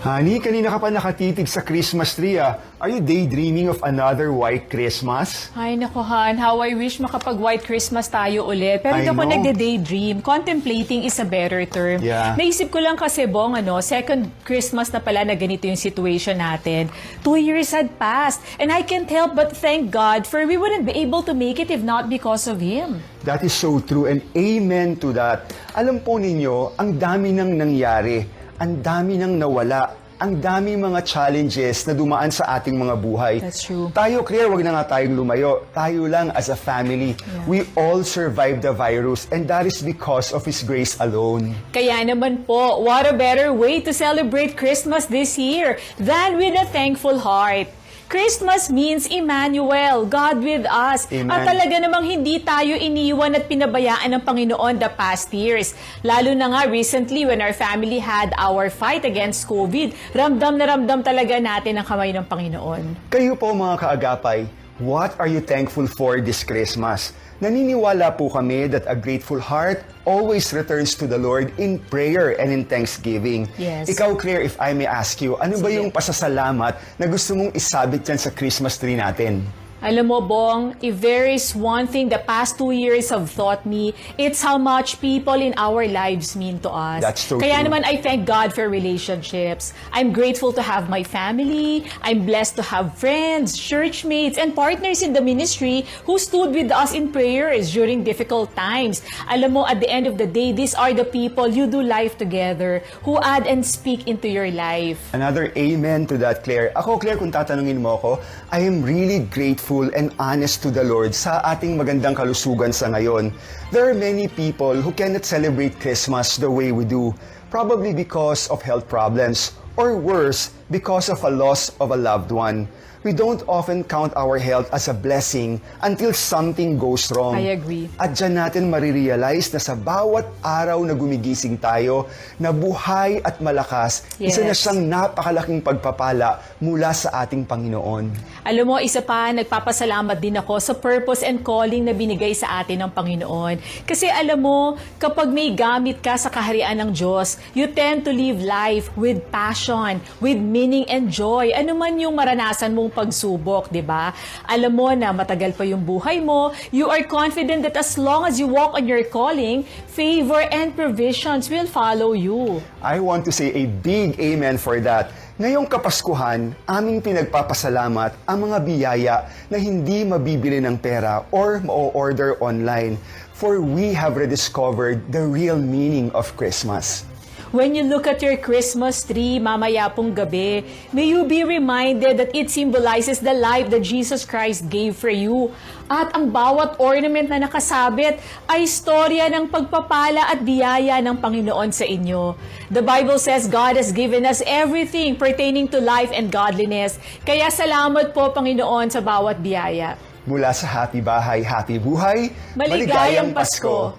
Honey, kanina ka pa nakatitig sa Christmas tree ah. Are you daydreaming of another white Christmas? Ay, naku, Han. How I wish makapag-white Christmas tayo ulit. Pero I hindi ako know. nagde-daydream. Contemplating is a better term. Yeah. Naisip ko lang kasi, Bong, ano, second Christmas na pala na ganito yung situation natin. Two years had passed. And I can't help but thank God for we wouldn't be able to make it if not because of Him. That is so true and amen to that. Alam po ninyo, ang dami nang nangyari. Ang dami nang nawala. Ang dami mga challenges na dumaan sa ating mga buhay. That's true. Tayo, clear, wag na nga tayong lumayo. Tayo lang as a family. We all survived the virus and that is because of His grace alone. Kaya naman po, what a better way to celebrate Christmas this year than with a thankful heart. Christmas means Emmanuel, God with us. Amen. At talaga namang hindi tayo iniwan at pinabayaan ng Panginoon the past years. Lalo na nga recently when our family had our fight against COVID, ramdam na ramdam talaga natin ang kamay ng Panginoon. Kayo po mga kaagapay, what are you thankful for this Christmas? Naniniwala po kami that a grateful heart always returns to the Lord in prayer and in thanksgiving. Yes. Ikaw, Claire, if I may ask you, ano ba Sige. yung pasasalamat na gusto mong isabit yan sa Christmas tree natin? Alam mo, Bong, if there is one thing the past two years have taught me, it's how much people in our lives mean to us. That's so Kaya true. naman, I thank God for relationships. I'm grateful to have my family. I'm blessed to have friends, churchmates, and partners in the ministry who stood with us in prayers during difficult times. Alam mo, at the end of the day, these are the people you do life together who add and speak into your life. Another amen to that, Claire. Ako, Claire, kung tatanungin mo ako, I am really grateful and honest to the Lord sa ating magandang kalusugan sa ngayon. There are many people who cannot celebrate Christmas the way we do, probably because of health problems, or worse, because of a loss of a loved one. We don't often count our health as a blessing until something goes wrong. I agree. At dyan natin marirealize na sa bawat araw na gumigising tayo, na buhay at malakas, isa na Yes. siyang napakalaking pagpapala mula sa ating Panginoon. Alam mo, isa pa, nagpapasalamat din ako sa purpose and calling na binigay sa atin ng Panginoon. Kasi alam mo, kapag may gamit ka sa kaharian ng Diyos, you tend to live life with passion, with meaning and joy. Ano man yung maranasan mong pagsubok, di ba? Alam mo na matagal pa yung buhay mo, you are confident that as long as you walk on your calling, favor and provisions will follow you. I want to say a big amen for that. Ngayong Kapaskuhan, aming pinagpapasalamat ang mga biyaya na hindi mabibili ng pera or ma-order online. For we have rediscovered the real meaning of Christmas. When you look at your Christmas tree mamaya pong gabi, may you be reminded that it symbolizes the life that Jesus Christ gave for you. At ang bawat ornament na nakasabit ay istorya ng pagpapala at biyaya ng Panginoon sa inyo. The Bible says God has given us everything pertaining to life and godliness. Kaya salamat po Panginoon sa bawat biyaya. Mula sa Happy Bahay, Happy Buhay, Maligayang Pasko.